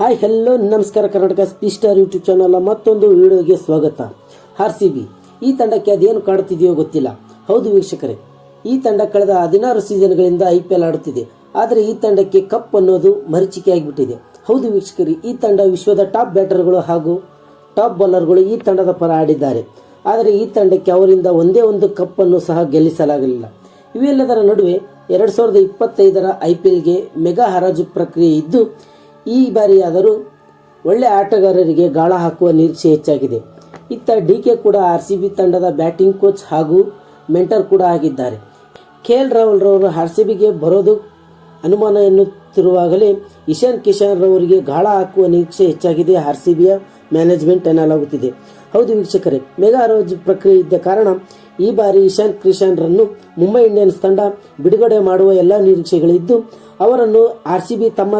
Hi hello ನಮಸ್ಕಾರ, Karnataka ಸ್ಪೀಸ್ಟರ್ YouTube channel ಮತ್ತೊಂದು ವಿಡಿಯೋಗೆ ಸ್ವಾಗತ. ಆರ್ ಸಿ ಬಿ, ಈ ತಂಡಕ್ಕೆ ಅದೇನು ಕಾಡುತ್ತಿದೆಯೋ ಗೊತ್ತಿಲ್ಲ. ಹೌದು ವೀಕ್ಷಕರೇ, ಈ ತಂಡ ಕಳೆದ ಹದಿನಾರು ಸೀಸನ್ಗಳಿಂದ ಐ ಪಿ ಎಲ್ ಆಡುತ್ತಿದೆ. ಆದರೆ ಈ ತಂಡಕ್ಕೆ ಕಪ್ ಅನ್ನೋದು ಮರೀಚಿಕೆಯಾಗಿಬಿಟ್ಟಿದೆ ಹೌದು ವೀಕ್ಷಕರೇ, ಈ ತಂಡ ವಿಶ್ವದ ಟಾಪ್ ಬ್ಯಾಟರ್ಗಳು ಹಾಗೂ ಟಾಪ್ ಬೌಲರ್ಗಳು ಈ ತಂಡದ ಪರ ಆಡಿದ್ದಾರೆ. ಆದರೆ ಈ ತಂಡಕ್ಕೆ ಅವರಿಂದ ಒಂದೇ ಒಂದು ಕಪ್ ಅನ್ನು ಸಹ ಗೆಲ್ಲಿಸಲಾಗಲಿಲ್ಲ. ಇವೆಲ್ಲದರ ನಡುವೆ ಎರಡು ಸಾವಿರದ ಇಪ್ಪತ್ತೈದರ ಐ ಪಿ ಎಲ್ಗೆ ಮೆಗಾ ಹರಾಜು ಪ್ರಕ್ರಿಯೆ ಇದ್ದು ಈ ಬಾರಿಯಾದರೂ ಒಳ್ಳೆ ಆಟಗಾರರಿಗೆ ಗಾಳ ಹಾಕುವ ನಿರೀಕ್ಷೆ ಹೆಚ್ಚಾಗಿದೆ. ಇತ್ತ ಡಿ ಕೆ ಕೂಡ ಆರ್ ಸಿ ಬಿ ತಂಡದ ಬ್ಯಾಟಿಂಗ್ ಕೋಚ್ ಹಾಗೂ ಮೆಂಟರ್ ಕೂಡ ಆಗಿದ್ದಾರೆ. ಕೆ ಎಲ್ ರಾಹುಲ್ ರವರು ಆರ್ ಸಿ ಬಿಗೆ ಬರೋದು ಅನುಮಾನ ಎನ್ನುತ್ತಿರುವಾಗಲೇ ಇಶಾನ್ ಕಿಶನ್ ರವರಿಗೆ ಗಾಳ ಹಾಕುವ ನಿರೀಕ್ಷೆ ಹೆಚ್ಚಾಗಿದೆ ಆರ್ ಸಿ ಬಿಯ ಮ್ಯಾನೇಜ್ಮೆಂಟ್ ಎನ್ನಲಾಗುತ್ತಿದೆ. ಹೌದು ವೀಕ್ಷಕರೇ, ಮೆಗಾ ಅರೋಜ್ ಪ್ರಕ್ರಿಯೆ ಇದ್ದ ಕಾರಣ ಈ ಬಾರಿ ಇಶಾನ್ ಕಿಶನ್ ರನ್ನು ಮುಂಬೈ ಇಂಡಿಯನ್ಸ್ ತಂಡ ಬಿಡುಗಡೆ ಮಾಡುವ ಎಲ್ಲ ನಿರೀಕ್ಷೆಗಳಿದ್ದು, ಅವರನ್ನು ಆರ್ ಸಿ ಬಿ ತಮ್ಮ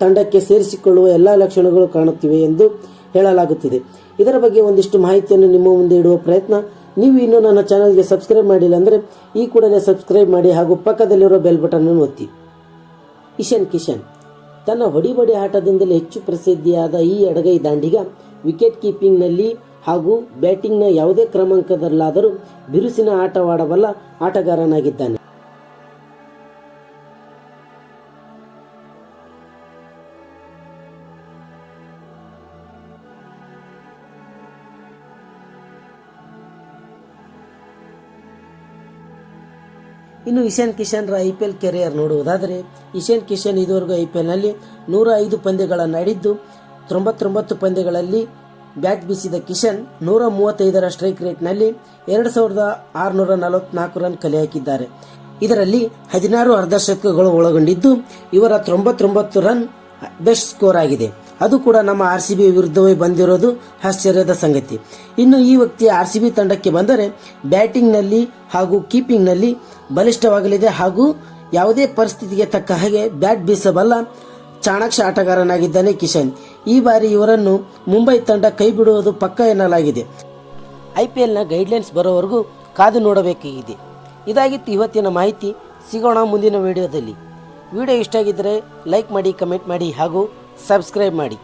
ತಂಡಕ್ಕೆ ಸೇರಿಸಿಕೊಳ್ಳುವ ಎಲ್ಲ ಲಕ್ಷಣಗಳು ಕಾಣುತ್ತಿವೆ ಎಂದು ಹೇಳಲಾಗುತ್ತಿದೆ. ಇದರ ಬಗ್ಗೆ ಒಂದಿಷ್ಟು ಮಾಹಿತಿಯನ್ನು ನಿಮ್ಮ ಮುಂದೆ ಇಡುವ ಪ್ರಯತ್ನ. ನೀವು ಇನ್ನೂ ನನ್ನ ಚಾನಲ್ಗೆ ಸಬ್ಸ್ಕ್ರೈಬ್ ಮಾಡಿಲ್ಲ ಅಂದರೆ ಈ ಕೂಡಲೇ ಸಬ್ಸ್ಕ್ರೈಬ್ ಮಾಡಿ ಹಾಗೂ ಪಕ್ಕದಲ್ಲಿರೋ ಬೆಲ್ ಬಟನ್ ಅನ್ನು ಒತ್ತಿ. ಇಶನ್ ಕಿಶನ್. ತನ್ನ ಹೊಡಿಬಡಿ ಆಟದಿಂದಲೇ ಹೆಚ್ಚು ಪ್ರಸಿದ್ಧಿಯಾದ ಈ ಎಡಗೈ ದಾಂಡಿಗ ವಿಕೆಟ್ ಕೀಪಿಂಗ್ನಲ್ಲಿ ಹಾಗೂ ಬ್ಯಾಟಿಂಗ್ನ ಯಾವುದೇ ಕ್ರಮಾಂಕದಲ್ಲಾದರೂ ಬಿರುಸಿನ ಆಟವಾಡಬಲ್ಲ ಆಟಗಾರನಾಗಿದ್ದಾನೆ. ಇನ್ನು ಇಶಾನ್ ಕಿಶನ್ರ ಐ ಪಿ ಎಲ್ ಕೆರಿಯರ್ ನೋಡುವುದಾದರೆ ಇಶಾನ್ ಕಿಶನ್ ಇದುವರೆಗೂ ಐ ಪಿ ಎಲ್ನಲ್ಲಿ ನೂರ ಐದು ಪಂದ್ಯಗಳನ್ನು ಆಡಿದ್ದು, ತೊಂಬತ್ತೊಂಬತ್ತು ಪಂದ್ಯಗಳಲ್ಲಿ ಬ್ಯಾಟ್ ಬೀಸಿದ ಕಿಶನ್ ನೂರ ಮೂವತ್ತೈದರ ಸ್ಟ್ರೈಕ್ ರೇಟ್ನಲ್ಲಿ ಎರಡು ಸಾವಿರದ ಆರುನೂರ ನಲವತ್ನಾಲ್ಕು ರನ್ ಕಲೆ ಹಾಕಿದ್ದಾರೆ. ಇದರಲ್ಲಿ ಹದಿನಾರು ಅರ್ಧಶತಕಗಳು ಒಳಗೊಂಡಿದ್ದು, ಇವರ ತೊಂಬತ್ತೊಂಬತ್ತು ರನ್ ಬೆಸ್ಟ್ ಸ್ಕೋರ್ ಆಗಿದೆ. ಅದು ಕೂಡ ನಮ್ಮ ಆರ್ ಸಿ ಬಿ ವಿರುದ್ಧವೇ ಬಂದಿರೋದು ಆಶ್ಚರ್ಯದ ಸಂಗತಿ. ಇನ್ನು ಈ ವ್ಯಕ್ತಿ ಆರ್ ಸಿ ಬಿ ತಂಡಕ್ಕೆ ಬಂದರೆ, ಬ್ಯಾಟಿಂಗ್ನಲ್ಲಿ ಹಾಗೂ ಕೀಪಿಂಗ್ನಲ್ಲಿ ಬಲಿಷ್ಠವಾಗಲಿದೆ ಹಾಗೂ ಯಾವುದೇ ಪರಿಸ್ಥಿತಿಗೆ ತಕ್ಕ ಹಾಗೆ ಬ್ಯಾಟ್ ಬೀಸಬಲ್ಲ ಚಾಣಾಕ್ಷ ಆಟಗಾರನಾಗಿದ್ದಾನೆ ಕಿಶನ್. ಈ ಬಾರಿ ಇವರನ್ನು ಮುಂಬೈ ತಂಡ ಕೈ ಬಿಡುವುದು ಪಕ್ಕ ಎನ್ನಲಾಗಿದೆ. ಐ ಪಿ ಎಲ್ನ ಗೈಡ್ಲೈನ್ಸ್ ಬರೋವರೆಗೂ ಕಾದು ನೋಡಬೇಕಾಗಿದೆ ಇದಾಗಿತ್ತು ಇವತ್ತಿನ ಮಾಹಿತಿ. ಸಿಗೋಣ ಮುಂದಿನ ವಿಡಿಯೋದಲ್ಲಿ. ವಿಡಿಯೋ ಇಷ್ಟ ಆಗಿದ್ದರೆ ಲೈಕ್ ಮಾಡಿ, ಕಮೆಂಟ್ ಮಾಡಿ ಹಾಗೂ ಸಬ್ಸ್ಕ್ರೈಬ್ ಮಾಡಿ.